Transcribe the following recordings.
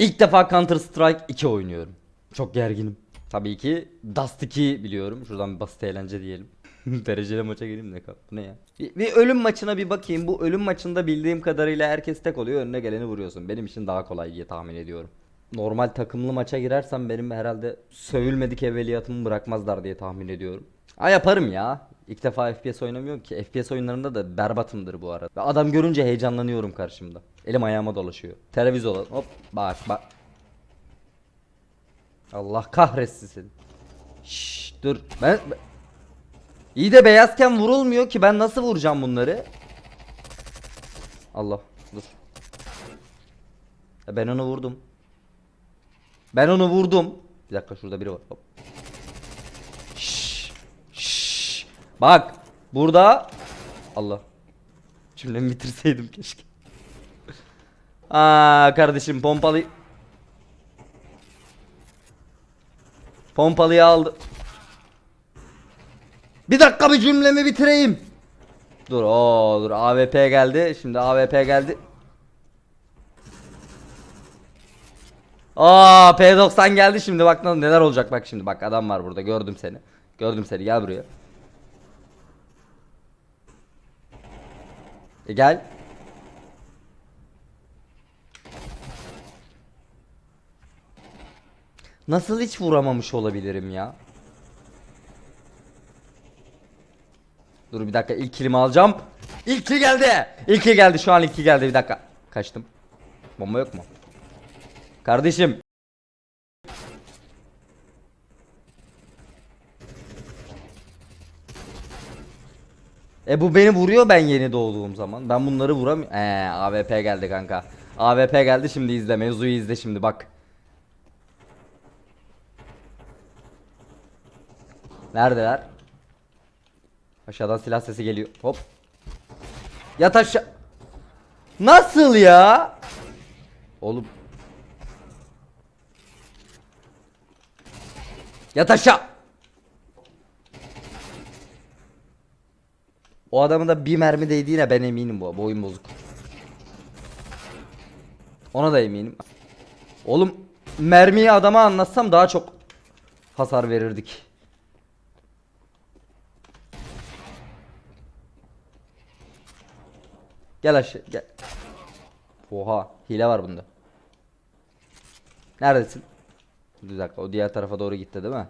İlk defa Counter Strike 2 oynuyorum. Çok gerginim. Tabii ki Dust 2 biliyorum. Şuradan bir basit eğlence diyelim. Dereceli maça gireyim ne kap. Ne ya? Bir, bir ölüm maçına bir bakayım. Bu ölüm maçında bildiğim kadarıyla herkes tek oluyor. Önüne geleni vuruyorsun. Benim için daha kolay diye tahmin ediyorum. Normal takımlı maça girersem benim herhalde sövülmedik evveliyatımı bırakmazlar diye tahmin ediyorum. Ha yaparım ya. İlk defa FPS oynamıyorum ki. FPS oyunlarında da berbatımdır bu arada. Adam görünce heyecanlanıyorum karşımda. Elim ayağıma dolaşıyor. Televizyon hop bak bak. Allah kahretsin seni. Şşş dur. Ben, ben- İyi de beyazken vurulmuyor ki ben nasıl vuracağım bunları? Allah dur. Ben onu vurdum. Ben onu vurdum. Bir dakika şurada biri var. Hop. Şşş. Şşş. Bak burada Allah. Cümlemi bitirseydim keşke. Aa kardeşim pompalı Pompalıyı aldı. Bir dakika bir cümlemi bitireyim. Dur o dur AWP geldi. Şimdi AWP geldi. Aa P90 geldi şimdi bak neler olacak bak şimdi bak adam var burada gördüm seni. Gördüm seni gel buraya. E gel. Nasıl hiç vuramamış olabilirim ya? Dur bir dakika ilk kilimi alacağım. İlk kill geldi. İlk kill geldi şu an ilk kill geldi bir dakika. Kaçtım. Bomba yok mu? Kardeşim. E bu beni vuruyor ben yeni doğduğum zaman. Ben bunları vuramıyorum. Eee AWP geldi kanka. AWP geldi şimdi izle mevzuyu izle şimdi bak. Neredeler? Aşağıdan silah sesi geliyor. Hop. Yat aşağı. Nasıl ya? Oğlum. Yat aşağı. O adamın da bir mermi değdiğine ben eminim bu. Bu oyun bozuk. Ona da eminim. Oğlum mermiyi adama anlatsam daha çok hasar verirdik. Gel aşağı gel. Oha hile var bunda. Neredesin? Bir dakika o diğer tarafa doğru gitti değil mi?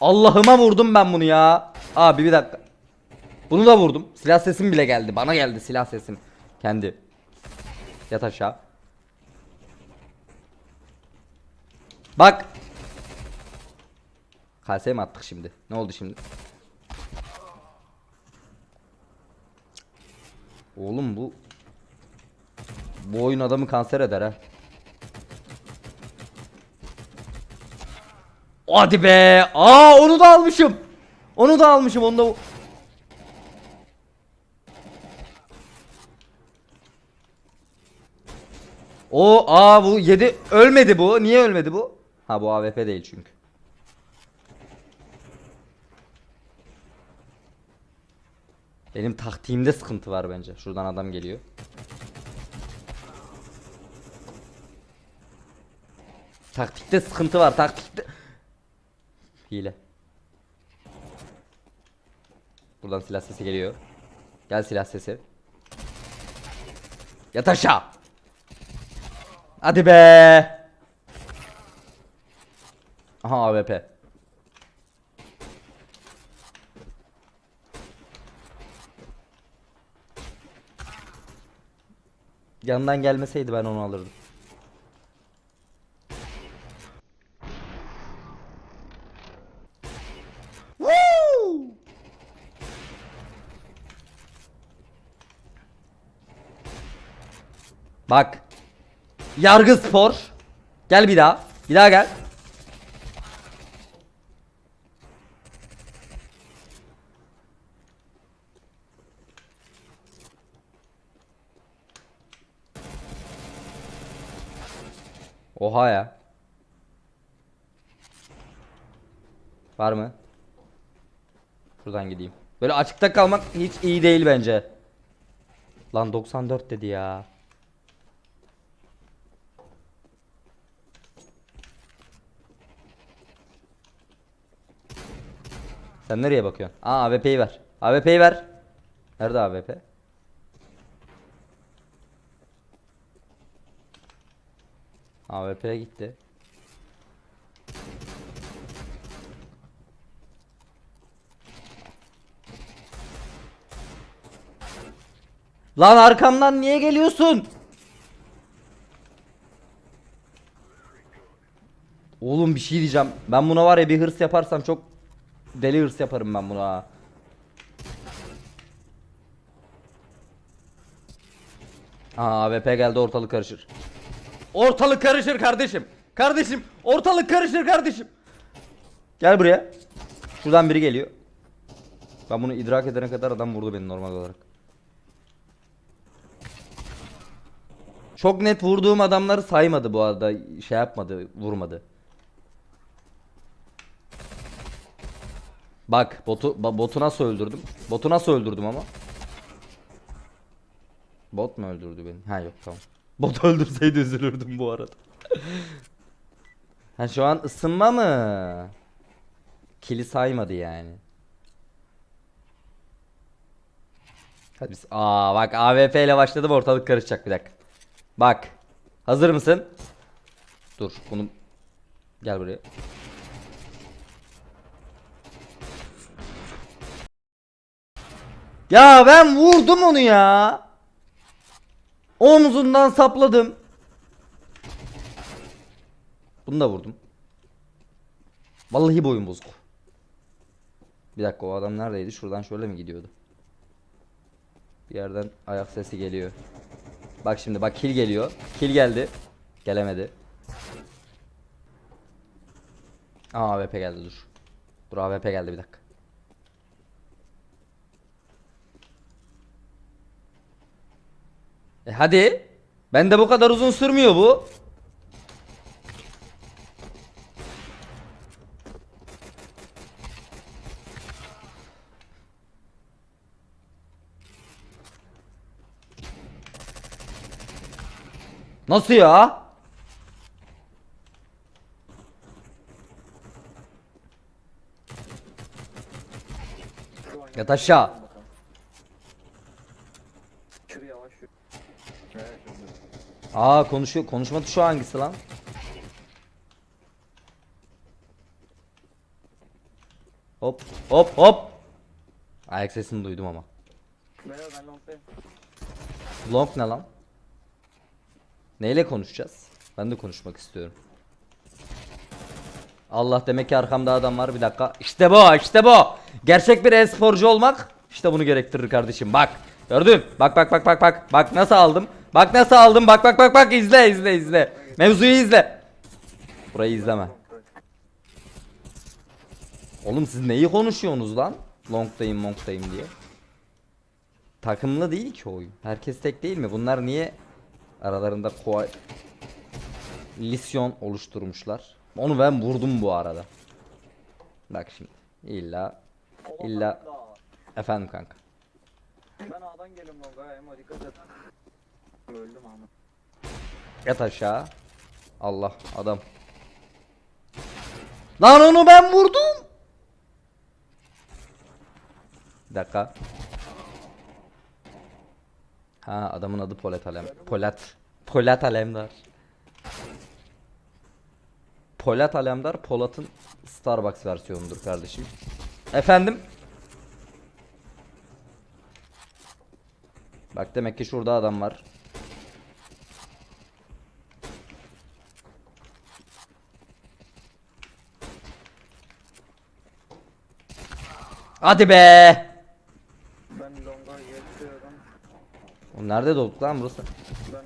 Allah'ıma vurdum ben bunu ya. Abi bir dakika. Bunu da vurdum. Silah sesim bile geldi. Bana geldi silah sesim. Kendi. Yat aşağı. Bak. Kaseye mi attık şimdi? Ne oldu şimdi? Oğlum bu bu oyun adamı kanser eder ha. Hadi be. Aa onu da almışım. Onu da almışım. Onu da O aa bu yedi ölmedi bu. Niye ölmedi bu? Ha bu AWP değil çünkü. Benim taktiğimde sıkıntı var bence. Şuradan adam geliyor. Taktikte sıkıntı var. Taktikte hile. Buradan silah sesi geliyor. Gel silah sesi. Yat aşağı. Hadi be. Aha AWP. Yanından gelmeseydi ben onu alırdım. Bak. Yargı Spor. Gel bir daha. Bir daha gel. Oha ya. Var mı? Buradan gideyim. Böyle açıkta kalmak hiç iyi değil bence. Lan 94 dedi ya. Sen nereye bakıyorsun? Aa AWP'yi ver. AWP'yi ver. Nerede AWP? AWP'ye gitti. Lan arkamdan niye geliyorsun? Oğlum bir şey diyeceğim. Ben buna var ya bir hırs yaparsam çok deli hırs yaparım ben buna. Aa AWP geldi ortalık karışır. Ortalık karışır kardeşim. Kardeşim ortalık karışır kardeşim. Gel buraya. Şuradan biri geliyor. Ben bunu idrak edene kadar adam vurdu beni normal olarak. Çok net vurduğum adamları saymadı bu arada. Şey yapmadı, vurmadı. Bak botu botu nasıl öldürdüm? Botu nasıl öldürdüm ama? Bot mu öldürdü beni? Ha yok tamam. Bot öldürseydi üzülürdüm bu arada. ha şu an ısınma mı? Kili saymadı yani. Hadi biz. Aa bak AWP ile başladım ortalık karışacak bir dakika. Bak. Hazır mısın? Dur bunu gel buraya. Ya ben vurdum onu ya. Omzundan sapladım. Bunu da vurdum. Vallahi boyun bozuk. Bir dakika o adam neredeydi? Şuradan şöyle mi gidiyordu? Bir yerden ayak sesi geliyor. Bak şimdi bak kill geliyor. Kill geldi. Gelemedi. Aa AWP geldi dur. Dur AWP geldi bir dakika. E hadi. Ben de bu kadar uzun sürmüyor bu. Nasıl ya? Yat aşağı. Aa konuşuyor. Konuşma tuşu hangisi lan? Hop hop hop. Ayak sesini duydum ama. Merhaba ben Long'dayım. Long ne lan? Neyle konuşacağız? Ben de konuşmak istiyorum. Allah demek ki arkamda adam var bir dakika. İşte bu işte bu. Gerçek bir e-sporcu olmak işte bunu gerektirir kardeşim. Bak gördün. Bak bak bak bak bak. Bak nasıl aldım. Bak nasıl aldım. Bak bak bak bak izle izle izle. Mevzuyu izle. Burayı izleme. Oğlum siz neyi konuşuyorsunuz lan? Long'dayım long'dayım diye. Takımlı değil ki oyun. Herkes tek değil mi? Bunlar niye aralarında koalisyon oluşturmuşlar? Onu ben vurdum bu arada. Bak şimdi. İlla İlla- efendim kanka. Ben A'dan geliyorum Long'a ama dikkat et. Öldüm ama. Yat aşağı. Allah adam. Lan onu ben vurdum. Bir dakika. Ha adamın adı Polat Alem. Polat. Polat Alemdar. Polat Alemdar Polat'ın Starbucks versiyonudur kardeşim. Efendim? Bak demek ki şurada adam var. Hadi be. Ben Long'a geçiyorum. O nerede doğduk lan burası? Ben.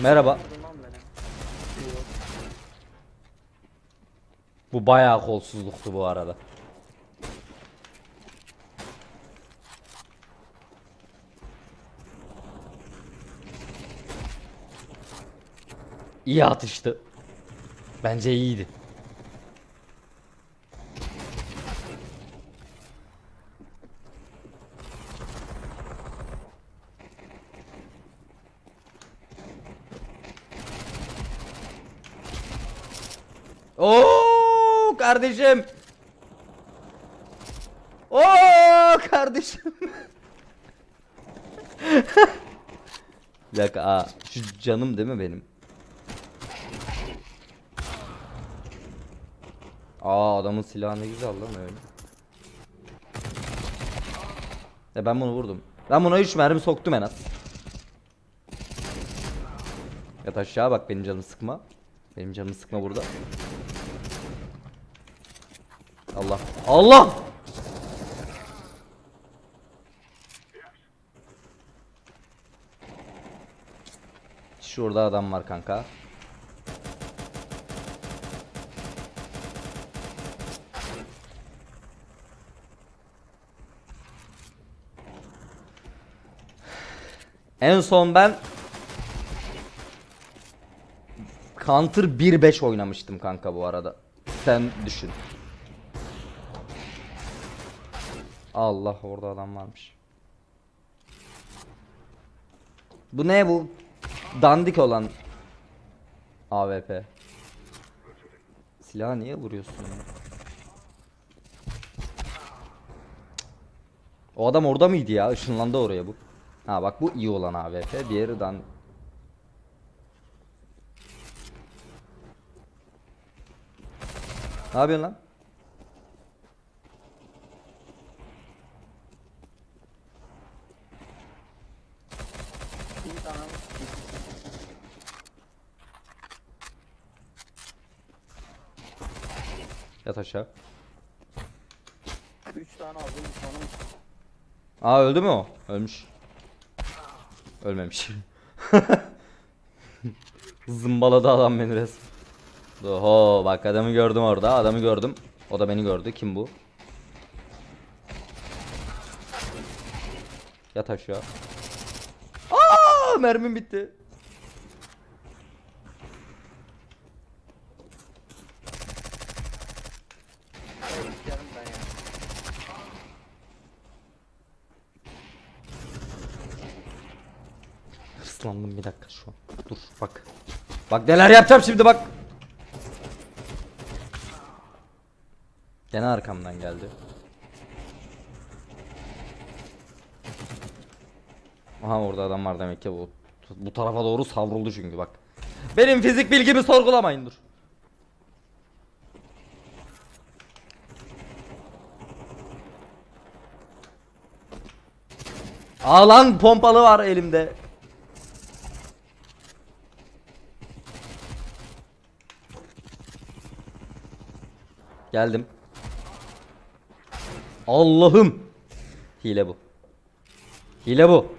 Merhaba. Bu bayağı kolsuzluktu bu arada. İyi atıştı. Bence iyiydi. Oo kardeşim. Oo kardeşim. Bir dakika aa, şu canım değil mi benim? Aa adamın silahı ne güzel lan öyle. Ya ben bunu vurdum. Ben buna 3 mermi soktum en az. Yat aşağı bak benim canımı sıkma. Benim canımı sıkma burada. Allah. Allah! Şurada adam var kanka. En son ben Counter 1.5 oynamıştım kanka bu arada. Sen düşün. Allah orada adam varmış. Bu ne bu? Dandik olan AWP. Silahı niye vuruyorsun ya? O adam orada mıydı ya? Işınlandı oraya bu. Ha bak bu iyi olan AWP. Diğeri dan Ne yapıyorsun lan? Yat aşağı. üç tane aldım bir tane. Aa öldü mü o? Ölmüş. Ölmemiş. Zımbaladı adam beni resmen. Oho bak adamı gördüm orada. Adamı gördüm. O da beni gördü. Kim bu? Yat aşağı. Aa mermim bitti. Yarım ben ya. Hırslandım bir dakika şu an. Dur bak. Bak neler yapacağım şimdi bak. Gene arkamdan geldi. Aha orada adam var demek ki bu. Bu tarafa doğru savruldu çünkü bak. Benim fizik bilgimi sorgulamayın dur. Aa lan pompalı var elimde. Geldim. Allah'ım. Hile bu. Hile bu.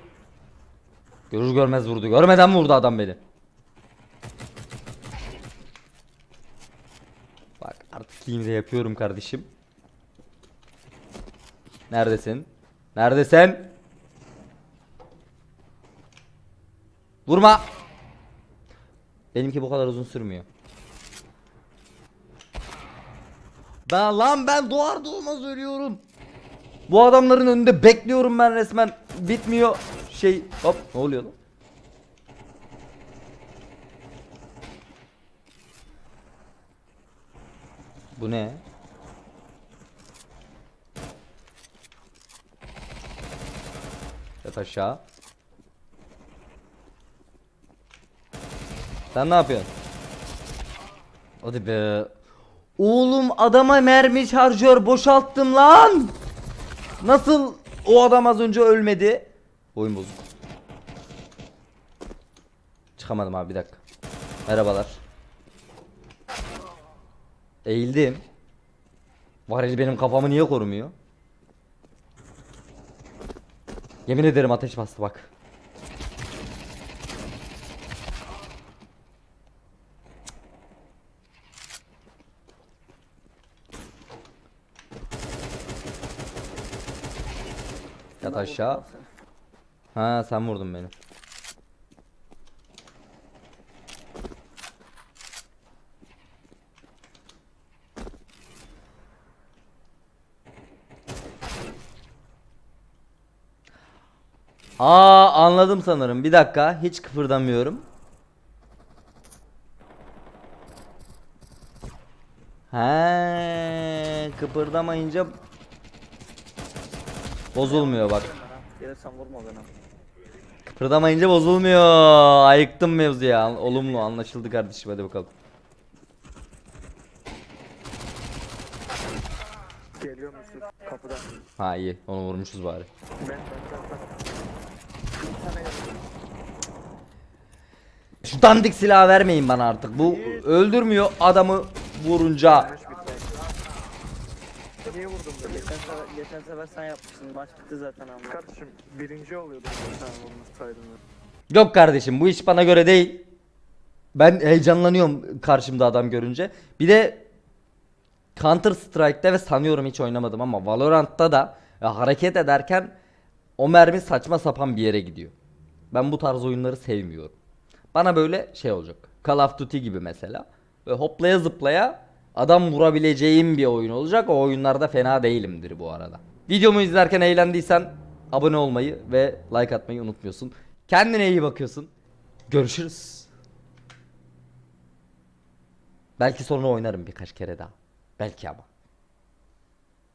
Görür görmez vurdu. Görmeden vurdu adam beni. Bak artistliğimi de yapıyorum kardeşim. Neredesin? Neredesin? Vurma. Benimki bu kadar uzun sürmüyor. Ben lan ben doğar doğmaz ölüyorum. Bu adamların önünde bekliyorum ben resmen. Bitmiyor şey. Hop ne oluyor lan? Bu ne? Yat aşağı. Sen ne yapıyorsun? Hadi be. Oğlum adama mermi şarjör boşalttım lan. Nasıl o adam az önce ölmedi? Oyun bozuk. Çıkamadım abi bir dakika. Merhabalar. Eğildim. Varil benim kafamı niye korumuyor? Yemin ederim ateş bastı bak. Aşağı. Ha sen vurdun beni. Aa anladım sanırım. Bir dakika hiç kıpırdamıyorum. He, kıpırdamayınca bozulmuyor bak. Gelirsen vurma beni. Kıpırdamayınca bozulmuyor. Ayıktım mevzu ya. Olumlu anlaşıldı kardeşim hadi bakalım. Geliyor musun kapıdan? Ha iyi onu vurmuşuz bari. Ben ben. Şu dandik silahı vermeyin bana artık. Bu öldürmüyor adamı vurunca. Niye vurdun böyle? Geçen sefer, geçen sefer sen yapmışsın. Maç bitti zaten ama. Kardeşim birinci oluyordum sen vurmasaydın. Yok kardeşim bu iş bana göre değil. Ben heyecanlanıyorum karşımda adam görünce. Bir de Counter Strike'da ve sanıyorum hiç oynamadım ama Valorant'ta da ya hareket ederken o mermi saçma sapan bir yere gidiyor. Ben bu tarz oyunları sevmiyorum. Bana böyle şey olacak. Call of Duty gibi mesela. Ve hoplaya zıplaya adam vurabileceğim bir oyun olacak. O oyunlarda fena değilimdir bu arada. Videomu izlerken eğlendiysen abone olmayı ve like atmayı unutmuyorsun. Kendine iyi bakıyorsun. Görüşürüz. Belki sonra oynarım birkaç kere daha. Belki ama.